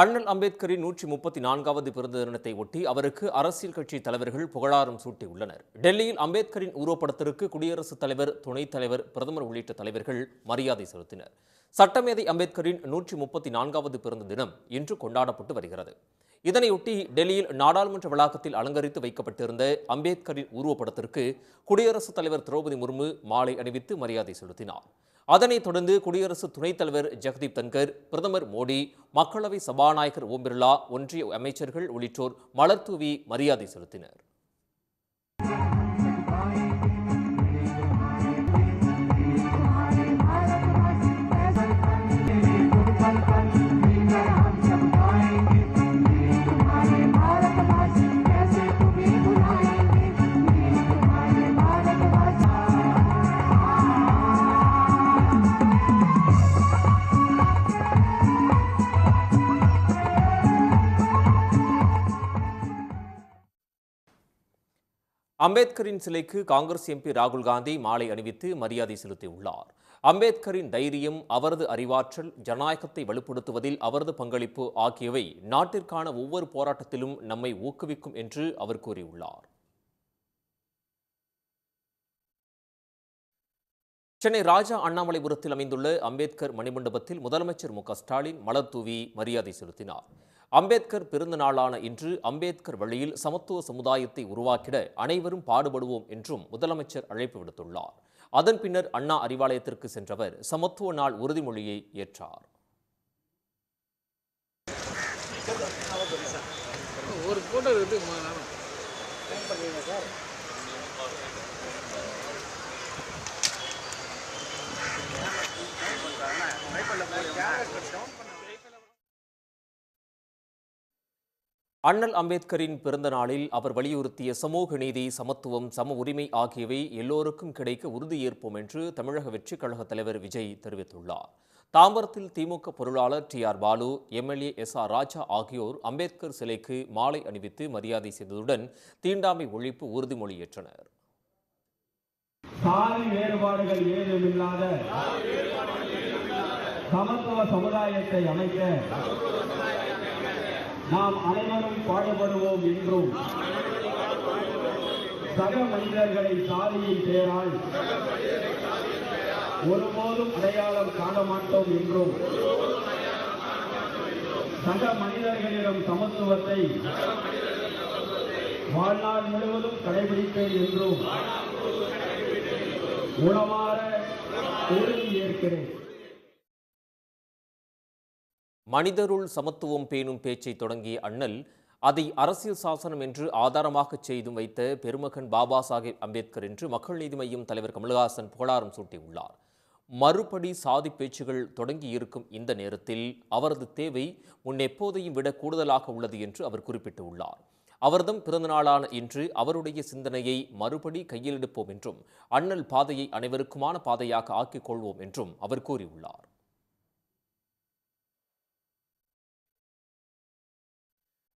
அண்ணல் அம்பேத்கரின் நூற்றி முப்பத்தி நான்காவது பிறந்த தினத்தை ஒட்டி அவருக்கு அரசியல் கட்சி தலைவர்கள் புகழாரம் சூட்டியுள்ளனர். டெல்லியில் அம்பேத்கரின் உருவப்படத்திற்கு குடியரசுத் தலைவர் துணைத் தலைவர் பிரதமர் உள்ளிட்ட தலைவர்கள் மரியாதை செலுத்தினர். சட்டமேதை அம்பேத்கரின் நூற்றி முப்பத்தி நான்காவது பிறந்த தினம் இன்று கொண்டாடப்பட்டு வருகிறது. இதனையொட்டி டெல்லியில் நாடாளுமன்ற வளாகத்தில் அலங்கரித்து வைக்கப்பட்டிருந்த அம்பேத்கரின் உருவப்படத்திற்கு குடியரசுத் தலைவர் திரௌபதி முர்மு மாலை அணிவித்து மரியாதை செலுத்தினார். அதனைத் தொடர்ந்து குடியரசு துணைத் தலைவர் ஜெகதீப் தன்கர் பிரதமர் மோடி மக்களவை சபாநாயகர் ஓம் பிர்லா ஒன்றிய அமைச்சர்கள் உள்ளிட்டோர் மலர்தூவி மரியாதை செலுத்தினர். அம்பேத்கரின் சிலைக்கு காங்கிரஸ் எம்பி ராகுல் காந்தி மாலை அணிவித்து மரியாதை செலுத்தியுள்ளார். அம்பேத்கரின் தைரியம் அவரது அறிவாற்றல் ஜனநாயகத்தை வலுப்படுத்துவதில் அவரது பங்களிப்பு ஆகியவை நாட்டிற்கான ஒவ்வொரு போராட்டத்திலும் நம்மை ஊக்குவிக்கும் என்று அவர் கூறியுள்ளார். சென்னை ராஜா அண்ணாமலைபுரத்தில் அமைந்துள்ள அம்பேத்கர் மணிமண்டபத்தில் முதலமைச்சர் மு க ஸ்டாலின் மலர் தூவி மரியாதை செலுத்தினார். அம்பேத்கர் பிறந்த நாளான இன்று அம்பேத்கர் வழியில் சமத்துவ சமுதாயத்தை உருவாக்கிட அனைவரும் பாடுபடுவோம் என்றும் முதலமைச்சர் அழைப்பு விடுத்துள்ளார். அதன் பின்னர் அண்ணா அறிவாலயத்திற்கு சென்றவர் சமத்துவ நாள் உறுதிமொழியை ஏற்றார். ஒரு ஃபோட்டோ அண்ணல் அம்பேத்கரின் பிறந்த நாளில் அவர் வலியுறுத்திய சமூக நீதி சமத்துவம் சம உரிமை ஆகியவை எல்லோருக்கும் கிடைக்க உறுதியேற்போம் என்று தமிழக வெற்றிக் கழக தலைவர் விஜய் தெரிவித்துள்ளார். தாம்பரத்தில் திமுக பொருளாளர் T R Baalu MLA S R Raja ஆகியோர் அம்பேத்கர் சிலைக்கு மாலை அணிவித்து மரியாதை செய்ததுடன் தீண்டாமை ஒழிப்பு உறுதிமொழி ஏற்றனர் சாதி வேறுபாடுகள் ஏதுமில்லாத சமத்துவ சமுதாயத்தை அமைக்க நாம் அனைவரும் பாடுபடுவோம் என்றும். சக மனிதர்களை சாதியின் பெயரால் ஒருபோதும் அடையாளம் காண மாட்டோம் என்றும். சக மனிதர்களிடம் சமத்துவத்தை வாழ்நாள் முழுவதும் கடைபிடிப்பேன் என்றும். உளமாற உறுதி ஏற்கிறேன். மனிதருள் சமத்துவம் பேணும் பேச்சை தொடங்கிய அண்ணல் அதை அரசியல் சாசனம் என்று ஆதாரமாக செய்தும் வைத்த பெருமகன் பாபா சாஹேப் அம்பேத்கர் என்று மக்கள் நீதி மையம் தலைவர் கமல்ஹாசன் புகழாரம் சூட்டியுள்ளார். மறுபடி சாதி பேச்சுகள் தொடங்கி இருக்கும் இந்த நேரத்தில் அவரது தேவை முன்னெப்போதையும் விட கூடுதலாக உள்ளது என்று அவர் குறிப்பிட்டுள்ளார். அவர்தம் பிறந்தநாளான இன்று அவருடைய சிந்தனையை மறுபடி கையில் எடுப்போம் என்றும் அண்ணல் பாதையை அனைவருக்குமான பாதையாக ஆக்கிக் கொள்வோம் என்றும் அவர் கூறியுள்ளார்.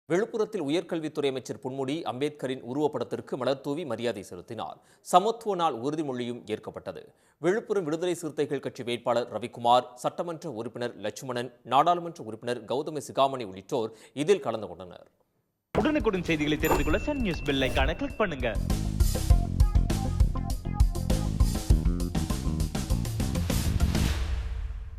விழுப்புரத்தில் உயர்கல்வித்துறை அமைச்சர் பொன்முடி அம்பேத்கரின் உருவப்படத்திற்கு மலர்தூவி மரியாதை செலுத்தினார். சமத்துவ நாள் உறுதிமொழியும் ஏற்கப்பட்டது. விழுப்புரம் விடுதலை சிறுத்தைகள் கட்சி வேட்பாளர் ரவிக்குமார் சட்டமன்ற உறுப்பினர் லட்சுமணன் நாடாளுமன்ற உறுப்பினர் கௌதம சிகாமணி உள்ளிட்டோர் இதில் கலந்து கொண்டனர். உடனுக்குடன் செய்திகளை தெரிந்து கொள்ள சன் நியூஸ் பெல் கிளிக் பண்ணுங்க.